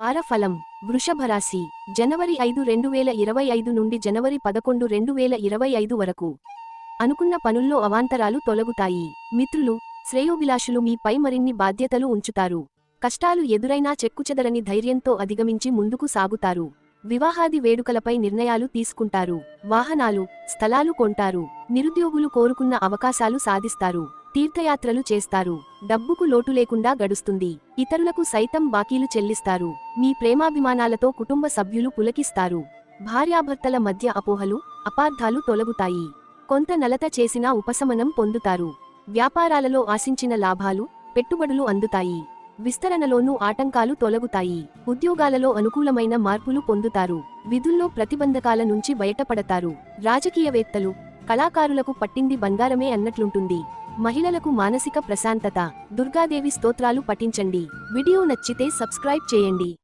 వారఫలం వృషభరాశి జనవరి ఐదు రెండు వేల ఇరవై ఐదు నుండి జనవరి పదకొండు రెండు వేల ఇరవై ఐదు వరకు. అనుకున్న పనుల్లో అవాంతరాలు తొలగుతాయి. మిత్రులు శ్రేయోభిలాషులు మీపై మరిన్ని బాధ్యతలు ఉంచుతారు. కష్టాలు ఎదురైనా చెక్కుచెదరని ధైర్యంతో అధిగమించి ముందుకు సాగుతారు. వివాహాది వేడుకలపై నిర్ణయాలు తీసుకుంటారు. వాహనాలు స్థలాలు కొంటారు. నిరుద్యోగులు కోరుకున్న అవకాశాలు సాధిస్తారు. తీర్థయాత్రలు చేస్తారు. డబ్బుకు లోటు లేకుండా గడుస్తుంది. ఇతరులకు సైతం బాకీలు చెల్లిస్తారు. మీ ప్రేమాభిమానాలతో కుటుంబ సభ్యులు పులకిస్తారు. భార్యాభర్తల మధ్య అపోహలు అపార్థాలు తొలగుతాయి. కొంత నలత చేసినా ఉపశమనం పొందుతారు. వ్యాపారాలలో ఆశించిన లాభాలు పెట్టుబడులు అందుతాయి. విస్తరణలోనూ ఆటంకాలు తొలగుతాయి. ఉద్యోగాలలో అనుకూలమైన మార్పులు పొందుతారు. విధుల్లో ప్రతిబంధకాల నుంచి బయటపడతారు. రాజకీయవేత్తలు కళాకారులకు పట్టింది బంగారమే అన్నట్లుంటుంది. మహిళలకు మానసిక ప్రశాంతత. దుర్గాదేవి స్తోత్రాలు పఠించండి. వీడియో నచ్చితే సబ్స్క్రైబ్ చేయండి.